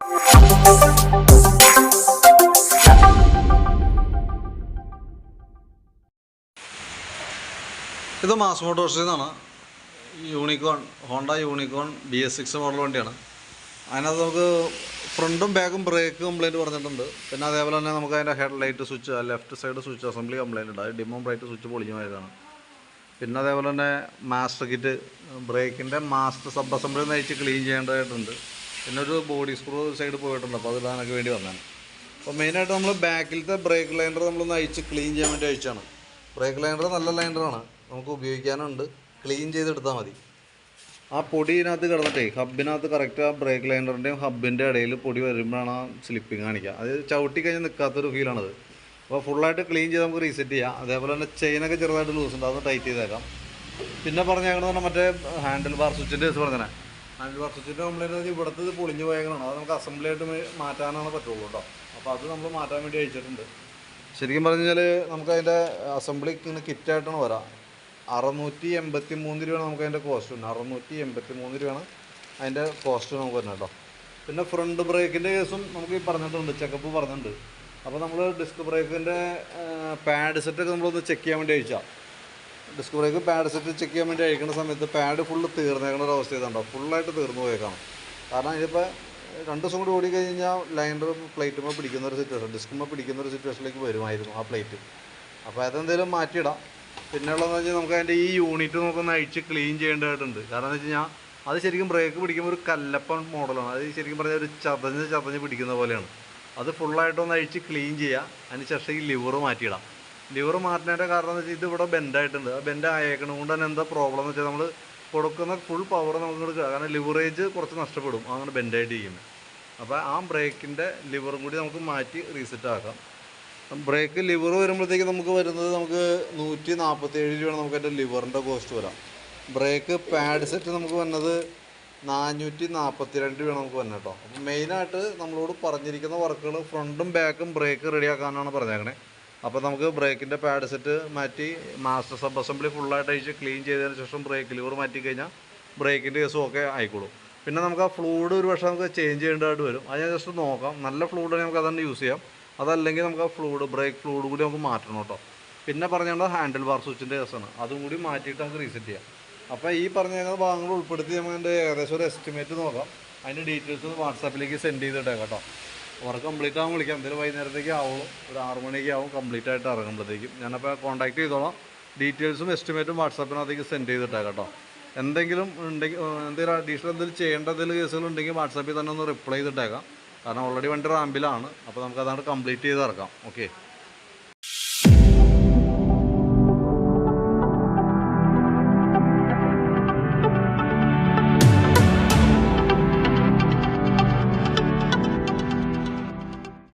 ഇത് മാസ് മോട്ടോഴ്സിൽ നിന്നാണ് Unicorn Honda Unicorn B S six model വണ്ടിയാണ്. അതിനകത്ത് നമുക്ക് ഫ്രണ്ടും ബാക്കും ബ്രേക്ക് കംപ്ലൈന്റ് പറഞ്ഞിട്ടുണ്ട്. പിന്നെ അതേപോലെ തന്നെ നമുക്ക് അതിന്റെ head light switch left side switch assembly complaint ഉണ്ട്. അത് ഡിമും ബ്രൈറ്റ് സ്വിച്ച് പൊളിഞ്ഞു പോയതാണ് പിന്നെ അതേപോലെ തന്നെ മാസ്റ്റർ കിറ്റ് ബ്രേക്കിന്റെ മാസ്റ്റർ സബ് അസംബ്ലി നയിച്ച് ക്ലീൻ ചെയ്യേണ്ടതായിട്ടുണ്ട്. പിന്നെ ഒരു ബോഡി സ്ക്രൂ സൈഡ് പോയിട്ടുണ്ട്. അപ്പോൾ അത് ഇടാനൊക്കെ വേണ്ടി വന്നതാണ്. അപ്പോൾ മെയിനായിട്ട് നമ്മൾ ബാക്കിലത്തെ ബ്രേക്ക് ലൈൻഡർ നമ്മൾ അഴിച്ച് ക്ലീൻ ചെയ്യാൻ വേണ്ടി അയച്ചാണ് ബ്രേക്ക് ലൈൻഡർ നല്ല ലൈൻഡറാണ് നമുക്ക് ഉപയോഗിക്കാനുണ്ട്. ക്ലീൻ ചെയ്തെടുത്താൽ മതി. ആ പൊടി ഇതിനകത്ത് കിടന്നിട്ടേ ഹബിനകത്ത് കറക്റ്റ് ആ ബ്രേക്ക് ലൈനറിന്റെയും ഹബിന്റെ ഇടയിൽ പൊടി വരുമ്പോഴാണ് ആ സ്ലിപ്പിങ് കാണിക്കുക. അത് ചവിട്ടി കഴിഞ്ഞ് നിൽക്കാത്തൊരു ഫീലാണത് അപ്പോൾ ഫുള്ളായിട്ട് ക്ലീൻ ചെയ്ത് നമുക്ക് റീസെറ്റ് ചെയ്യാം. അതേപോലെ തന്നെ ചെയിനൊക്കെ ചെറുതായിട്ട് ലൂസ് ഉണ്ട്. അതൊന്ന് ടൈറ്റ് ചെയ്തേക്കാം. പിന്നെ പറഞ്ഞേക്കണമെന്ന് മറ്റേ ഹാൻഡിൽ ബാർ സ്വിച്ചിന്റെ കേസ് പറഞ്ഞേ ഹാൻഡിൽ വർഷത്തിന്റെ കംപ്ലൈന്റ് ഇവിടുത്തെ ഇത് പൊളിഞ്ഞ് പോയേക്കണം അത് നമുക്ക് അസംബ്ലി ആയിട്ട് മാറ്റാനാണ് പറ്റുള്ളൂ കേട്ടോ. അപ്പോൾ അത് നമ്മൾ മാറ്റാൻ വേണ്ടി അയച്ചിട്ടുണ്ട്. ശരിക്കും പറഞ്ഞു കഴിഞ്ഞാൽ നമുക്ക് അതിന്റെ അസംബ്ലി ഇങ്ങനെ കിറ്റായിട്ടാണ് വരാം. അറുന്നൂറ്റി എൺപത്തി മൂന്ന് രൂപയാണ് നമുക്ക് അതിന്റെ കോസ്റ്റ് ഉണ്ട് അറുന്നൂറ്റി എൺപത്തി മൂന്ന് രൂപയാണ് അതിന്റെ കോസ്റ്റ് നമുക്ക് വരുന്നത് കേട്ടോ. പിന്നെ ഫ്രണ്ട് ബ്രേക്കിന്റെ കേസും നമുക്ക് ഈ പറഞ്ഞിട്ടുണ്ട് ചെക്കപ്പ് പറഞ്ഞിട്ടുണ്ട്. അപ്പോൾ നമ്മൾ ഡിസ്ക് ബ്രേക്കിന്റെ പാഡ് സെറ്റൊക്കെ നമ്മളൊന്ന് ചെക്ക് ചെയ്യാൻ വേണ്ടി അയച്ചാൽ disc brake pad set check ചെയ്യാൻ വേണ്ടി അയക്കുന്ന സമയത്ത് പാഡ് ഫുള്ള് തീർന്നേക്കുന്ന ഒരു അവസ്ഥ ഇതുണ്ടോ? ഫുള്ളായിട്ട് തീർന്നു പോയേക്കാണ്? കാരണം ഇതിപ്പോൾ രണ്ട് ദിവസം കൂടി ഓടി കഴിഞ്ഞാൽ ലൈനർ പ്ലേറ്റുമ്പോൾ പിടിക്കുന്ന ഒരു സിറ്റുവേഷൻ ഡിസ്കുമ്പോൾ പിടിക്കുന്ന ഒരു സിറ്റുവേഷനിലേക്ക് വരുമായിരുന്നു ആ പ്ലേറ്റ് അപ്പോൾ അതെന്തെങ്കിലും മാറ്റിയിടാം. പിന്നെ ഉള്ളതെന്ന് വെച്ചാൽ നമുക്ക് അതിന്റെ ഈ യൂണിറ്റ് നമുക്കൊന്ന് അഴിച്ച് ക്ലീൻ ചെയ്യേണ്ടതായിട്ടുണ്ട്. കാരണം എന്ന് വെച്ച് അത് ശരിക്കും ബ്രേക്ക് പിടിക്കുമ്പോൾ ഒരു കല്ലപ്പൻ മോഡലാണ്. അത് ശരിക്കും പറഞ്ഞാൽ ഒരു ചതഞ്ഞ് ചതഞ്ഞ് പിടിക്കുന്ന പോലെയാണ്. അത് ഫുള്ളായിട്ടൊന്ന് അഴിച്ച് ക്ലീൻ ചെയ്യുക അതിന് ശേഷം ഈ ലിവർ മാറ്റിയിടാം. ലിവർ മാറ്റുന്നതിന്റെ കാരണം എന്ന് വെച്ചാൽ ഇത് ഇവിടെ ബെൻഡായിട്ടുണ്ട്. ആ ബെൻഡ് ആയേക്കണം കൊണ്ട് തന്നെ എന്താ പ്രോബ്ലം എന്ന് വെച്ചാൽ നമ്മൾ കൊടുക്കുന്ന ഫുൾ പവർ നമുക്ക് കൊടുക്കുക കാരണം ലിവറേജ് കുറച്ച് നഷ്ടപ്പെടും. അങ്ങനെ ബെൻഡായിട്ട് ചെയ്യുന്നത് അപ്പോൾ ആ ബ്രേക്കിന്റെ ലിവറും കൂടി നമുക്ക് മാറ്റി റീസെറ്റ് ആക്കാം. ബ്രേക്ക് ലിവർ വരുമ്പോഴത്തേക്ക് നമുക്ക് വരുന്നത് നമുക്ക് നൂറ്റി നാൽപ്പത്തി ഏഴ് രൂപയാണ് നമുക്ക് അതിന്റെ ലിവറിന്റെ കോസ്റ്റ് വരാം. ബ്രേക്ക് പാഡ് സെറ്റ് നമുക്ക് വന്നത് നാനൂറ്റി നാൽപ്പത്തി രണ്ട് രൂപയാണ് നമുക്ക് വന്നത് കേട്ടോ. അപ്പം മെയിനായിട്ട് നമ്മളോട് പറഞ്ഞിരിക്കുന്ന വർക്കുകൾ ഫ്രണ്ടും ബാക്കും ബ്രേക്ക് റെഡിയാക്കാനാണ് പറഞ്ഞേക്കണേ. അപ്പോൾ നമുക്ക് ബ്രേക്കിന്റെ പാഡ് സെറ്റ് മാറ്റി മാസ്റ്റർ സബ് അസംബ്ലി ഫുള്ളായിട്ട് അഴിച്ച് ക്ലീൻ ചെയ്തതിന് ശേഷം ബ്രേക്ക് ലിവർ മാറ്റി കഴിഞ്ഞാൽ ബ്രേക്കിന്റെ കേസും ഒക്കെ ആയിക്കോളും. പിന്നെ നമുക്ക് ആ ഫ്ലൂഡ് ഒരു പക്ഷേ നമുക്ക് ചേഞ്ച് ചെയ്യേണ്ടതായിട്ട് വരും. അത് ഞാൻ ജസ്റ്റ് നോക്കാം. നല്ല ഫ്ലൂഡ് നമുക്ക് അതന്നെ യൂസ് ചെയ്യാം. അതല്ലെങ്കിൽ നമുക്ക് ആ ഫ്ലൂഡ് ബ്രേക്ക് ഫ്ലൂഡ് കൂടി നമുക്ക് മാറ്റണം കേട്ടോ. പിന്നെ പറഞ്ഞത് ഹാൻഡിൽ ബാർ സ്വിച്ചിന്റെ കേസാണ്. അതും കൂടി മാറ്റിയിട്ട് നമുക്ക് റീസെറ്റ് ചെയ്യാം. അപ്പോൾ ഈ പറഞ്ഞ ഭാഗങ്ങൾ ഉൾപ്പെടുത്തി നമുക്ക് എന്റെ ഏകദേശം ഒരു എസ്റ്റിമേറ്റ് നോക്കാം. അതിന്റെ ഡീറ്റെയിൽസ് വാട്സാപ്പിലേക്ക് സെൻഡ് ചെയ്തിട്ടേ കേട്ടോ. വർക്ക് കംപ്ലീറ്റ് ആകുമ്പോൾ വിളിക്കാം. എന്തായാലും വൈകുന്നേരത്തേക്ക് ആവുള്ളൂ. ഒരു ആറ് മണിക്ക് ആവും കംപ്ലീറ്റ് ആയിട്ട് ഇറങ്ങുമ്പോഴത്തേക്കും. ഞാനപ്പോൾ കോൺടാക്ട് ചെയ്തോളാം. ഡീറ്റെയിൽസും എസ്റ്റിമേറ്റും വാട്സാപ്പിനകത്തേക്ക് സെൻഡ് ചെയ്തിട്ടാണ് കേട്ടോ. എന്തെങ്കിലും ഉണ്ടെങ്കിൽ എന്തെങ്കിലും അഡീഷണൽ എന്തെങ്കിലും ചെയ്യേണ്ട എന്തെങ്കിലും കേസുകൾ ഉണ്ടെങ്കിൽ വാട്സാപ്പിൽ തന്നെ ഒന്ന് റിപ്ലൈ ചെയ്തിട്ടേക്കാം. കാരണം ഓൾറെഡി വണ്ടി റാമ്പിലാണ്. അപ്പോൾ നമുക്ക് അതാണ് കംപ്ലീറ്റ് ചെയ്ത് ഇറക്കാം. ഓക്കെ